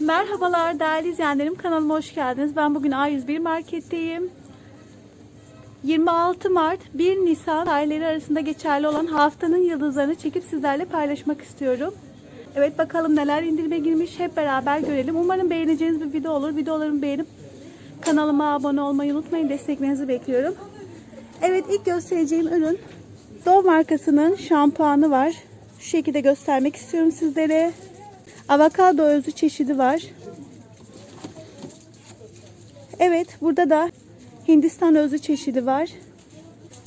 Merhabalar değerli izleyenlerim kanalıma hoş geldiniz. Ben bugün A101 marketteyim. 26 Mart 1 Nisan tarihleri arasında geçerli olan haftanın yıldızlarını çekip sizlerle paylaşmak istiyorum. Evet bakalım neler indirime girmiş hep beraber görelim. Umarım beğeneceğiniz bir video olur. Videolarımı beğenip kanalıma abone olmayı unutmayın. Desteklerinizi bekliyorum. Evet ilk göstereceğim ürün Dove markasının şampuanı var. Şu şekilde göstermek istiyorum sizlere. Avokado özü çeşidi var. Evet burada da Hindistan özü çeşidi var.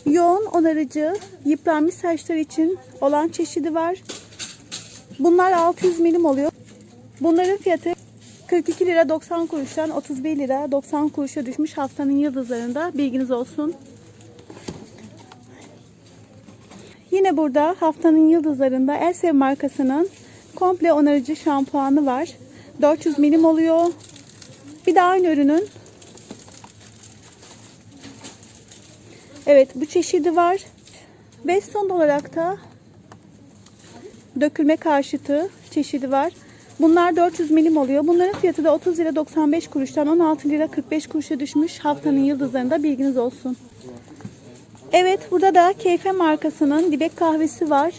Yoğun onarıcı yıpranmış saçlar için olan çeşidi var. Bunlar 600 milim oluyor. Bunların fiyatı 42 lira 90 kuruştan 31 lira 90 kuruşa düşmüş haftanın yıldızlarında bilginiz olsun. Yine burada haftanın yıldızlarında Elsev markasının komple onarıcı şampuanı var. 400 milim oluyor. Bir de aynı ürünün Evet bu çeşidi var. Ve son olarak da dökülme karşıtı çeşidi var. Bunlar 400 milim oluyor. Bunların fiyatı da 30 lira 95 kuruştan 16 lira 45 kuruşa düşmüş. Haftanın yıldızlarında bilginiz olsun. Evet burada da Keyfe markasının dibek kahvesi var.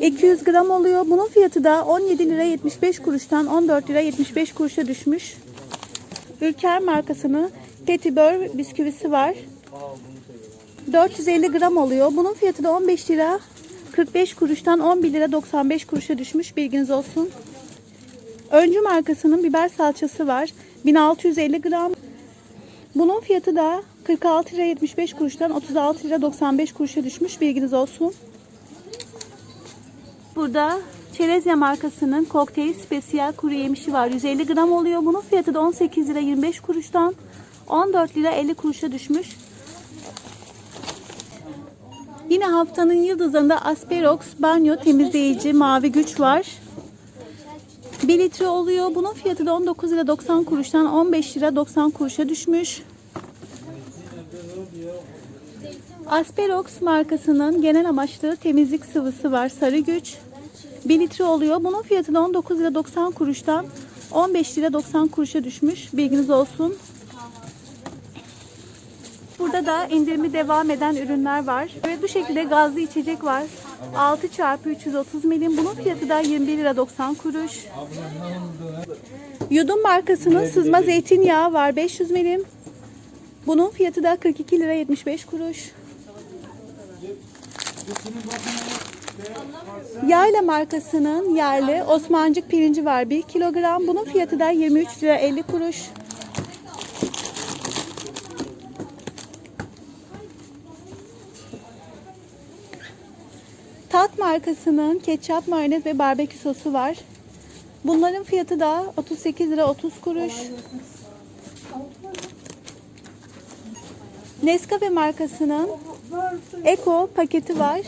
200 gram oluyor. Bunun fiyatı da 17 lira 75 kuruştan 14 lira 75 kuruşa düşmüş. Ülker markasının Petibör bisküvisi var. 450 gram oluyor. Bunun fiyatı da 15 lira 45 kuruştan 11 lira 95 kuruşa düşmüş. Bilginiz olsun. Öncü markasının biber salçası var. 1650 gram. Bunun fiyatı da 46 lira 75 kuruştan 36 lira 95 kuruşa düşmüş. Bilginiz olsun. Burada Çerezya markasının kokteyl spesiyel kuru yemişi var. 150 gram oluyor. Bunun fiyatı da 18 lira 25 kuruştan 14 lira 50 kuruşa düşmüş. Yine haftanın yıldızında Asperox banyo temizleyici mavi güç var. 1 litre oluyor. Bunun fiyatı da 19 lira 90 kuruştan 15 lira 90 kuruşa düşmüş. Asperox markasının genel amaçlı temizlik sıvısı var. Sarı güç. 1 litre oluyor. Bunun fiyatı da 19 lira 90 kuruştan 15 lira 90 kuruşa düşmüş. Bilginiz olsun. Burada da indirimi devam eden ürünler var. Ve bu şekilde gazlı içecek var. 6 çarpı 330 milim. Bunun fiyatı da 21 lira 90 kuruş. Yudum markasının sızma zeytinyağı var. 500 milim. Bunun fiyatı da 42 lira 75 kuruş. Yayla markasının yerli Osmancık pirinci var 1 kilogram. Bunun fiyatı da 23 lira 50 kuruş. Tat markasının ketçap, mayonez ve barbekü sosu var. Bunların fiyatı da 38 lira 30 kuruş. Nescafe markasının Eko paketi var.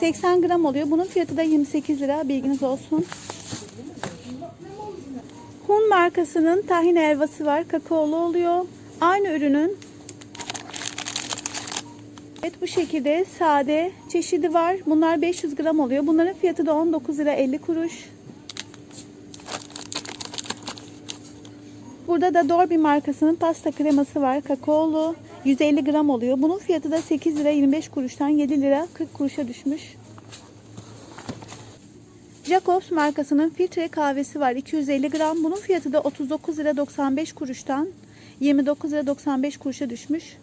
80 gram oluyor. Bunun fiyatı da 28 lira. Bilginiz olsun. Hun markasının tahin helvası var. Kakaolu oluyor. Aynı ürünün Evet bu şekilde sade çeşidi var. Bunlar 500 gram oluyor. Bunların fiyatı da 19 lira 50 kuruş. Burada da Dorby markasının pasta kreması var. Kakaolu. 150 gram oluyor. Bunun fiyatı da 8 lira 25 kuruştan 7 lira 40 kuruşa düşmüş. Jacobs markasının filtre kahvesi var. 250 gram. Bunun fiyatı da 39 lira 95 kuruştan 29 lira 95 kuruşa düşmüş.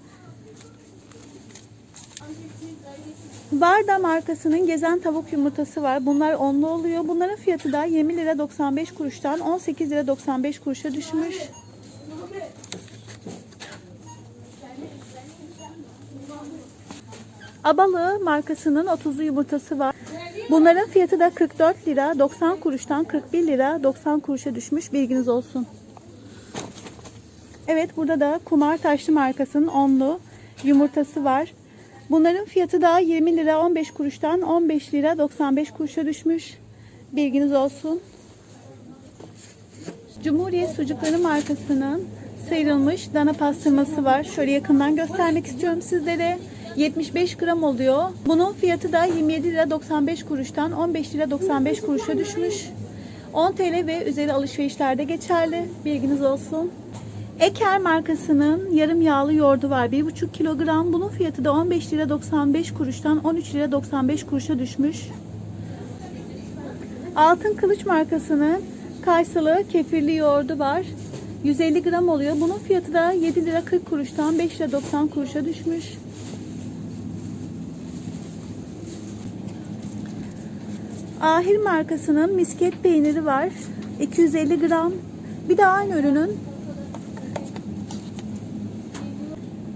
Varda markasının gezen tavuk yumurtası var. Bunlar onlu oluyor. Bunların fiyatı da 20 lira 95 kuruştan 18 lira 95 kuruşa düşmüş. Abalı markasının 30'lu yumurtası var. Bunların fiyatı da 44 lira 90 kuruştan 41 lira 90 kuruşa düşmüş. Bilginiz olsun. Evet burada da Kumar Taşlı markasının 10'lu yumurtası var. Bunların fiyatı da 20 lira 15 kuruştan 15 lira 95 kuruşa düşmüş. Bilginiz olsun. Cumhuriyet Sucukları markasının sıyrılmış dana pastırması var. Şöyle yakından göstermek istiyorum sizlere. 75 gram oluyor. Bunun fiyatı da 27 lira 95 kuruştan 15 lira 95 kuruşa düşmüş. 10 TL ve üzeri alışverişlerde geçerli. Bilginiz olsun. Eker markasının yarım yağlı yoğurdu var. 1,5 kilogram. Bunun fiyatı da 15 lira 95 kuruştan 13 lira 95 kuruşa düşmüş. Altın Kılıç markasının Kaysalı kefirli yoğurdu var. 150 gram oluyor. Bunun fiyatı da 7 lira 40 kuruştan 5 lira 90 kuruşa düşmüş. Ahir markasının misket peyniri var. 250 gram. Bir de aynı ürünün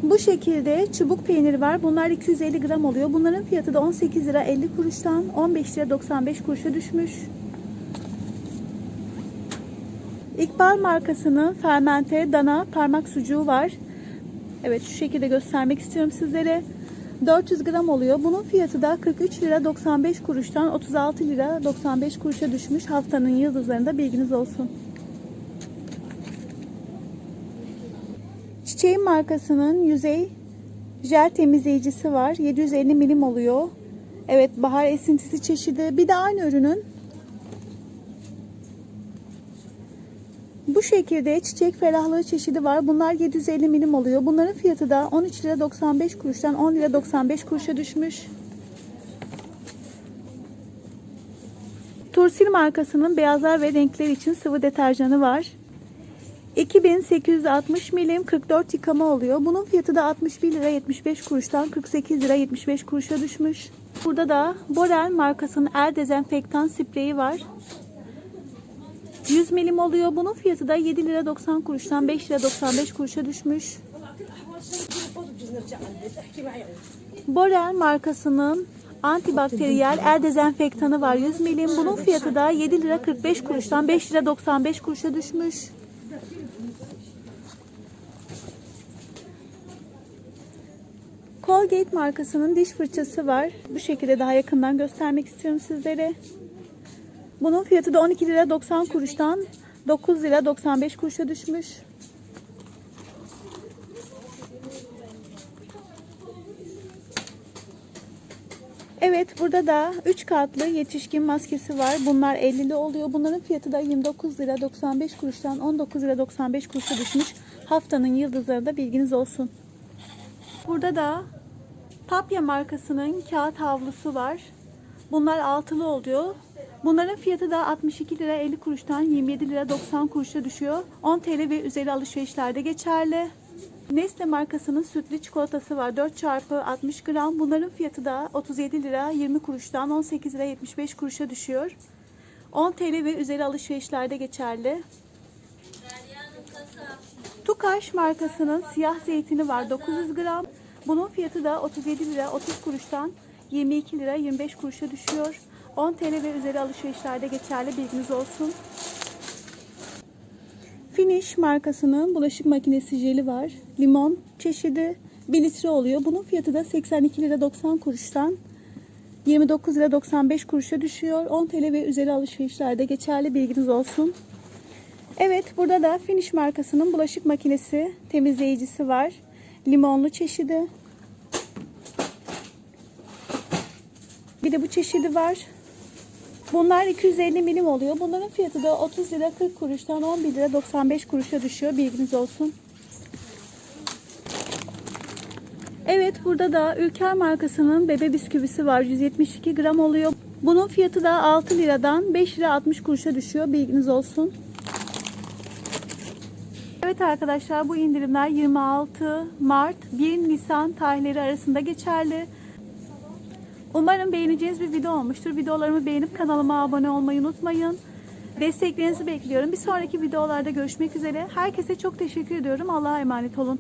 bu şekilde çubuk peyniri var. Bunlar 250 gram oluyor. Bunların fiyatı da 18 lira 50 kuruştan 15 lira 95 kuruşa düşmüş. İkbal markasının fermente dana parmak sucuğu var. Evet şu şekilde göstermek istiyorum sizlere. 400 gram oluyor. Bunun fiyatı da 43 lira 95 kuruştan 36 lira 95 kuruşa düşmüş. Haftanın yıldızlarında bilginiz olsun. Çiçeğin markasının yüzey jel temizleyicisi var. 750 milim oluyor. Evet bahar esintisi çeşidi. Bir de aynı ürünün Bu şekilde çiçek ferahlığı çeşidi var. Bunlar 750 milim oluyor. Bunların fiyatı da 13 lira 95 kuruştan 10 lira 95 kuruşa düşmüş. Tursil markasının beyazlar ve renkler için sıvı deterjanı var. 2860 milim 44 yıkama oluyor. Bunun fiyatı da 61 lira 75 kuruştan 48 lira 75 kuruşa düşmüş. Burada da Borel markasının el dezenfektan spreyi var. 100 milim oluyor. Bunun fiyatı da 7 lira 90 kuruştan 5 lira 95 kuruşa düşmüş. Borel markasının antibakteriyel el dezenfektanı var 100 milim. Bunun fiyatı da 7 lira 45 kuruştan 5 lira 95 kuruşa düşmüş. Colgate markasının diş fırçası var. Bu şekilde daha yakından göstermek istiyorum sizlere. Bunun fiyatı da 12 lira 90 kuruştan 9 lira 95 kuruşa düşmüş. Evet burada da 3 katlı yetişkin maskesi var. Bunlar 50'li oluyor. Bunların fiyatı da 29 lira 95 kuruştan 19 lira 95 kuruşa düşmüş. Haftanın yıldızları da bilginiz olsun. Burada da Tapya markasının kağıt havlusu var. Bunlar altılı oluyor. Bunların fiyatı da 62 lira 50 kuruştan 27 lira 90 kuruşa düşüyor. 10 TL ve üzeri alışverişlerde geçerli. Nestle markasının sütlü çikolatası var. 4 çarpı 60 gram. Bunların fiyatı da 37 lira 20 kuruştan 18 lira 75 kuruşa düşüyor. 10 TL ve üzeri alışverişlerde geçerli. Tukaş markasının siyah zeytini var 900 gram. Bunun fiyatı da 37 lira 30 kuruştan 22 lira 25 kuruşa düşüyor. 10 TL ve üzeri alışverişlerde geçerli bilginiz olsun. Finish markasının bulaşık makinesi jeli var. Limon çeşidi 1 litre oluyor. Bunun fiyatı da 82 lira 90 kuruştan 29 lira 95 kuruşa düşüyor. 10 TL ve üzeri alışverişlerde geçerli bilginiz olsun. Evet burada da Finish markasının bulaşık makinesi temizleyicisi var. Limonlu çeşidi. Bir de bu çeşidi var. Bunlar 250 milim oluyor. Bunların fiyatı da 30 lira 40 kuruştan 11 lira 95 kuruşa düşüyor. Bilginiz olsun. Evet burada da Ülker markasının bebe bisküvisi var. 172 gram oluyor. Bunun fiyatı da 6 liradan 5 lira 60 kuruşa düşüyor. Bilginiz olsun. Evet arkadaşlar bu indirimler 26 Mart 1 Nisan tarihleri arasında geçerli. Umarım beğeneceğiniz bir video olmuştur. Videolarımı beğenip kanalıma abone olmayı unutmayın. Desteklerinizi bekliyorum. Bir sonraki videolarda görüşmek üzere. Herkese çok teşekkür ediyorum. Allah'a emanet olun.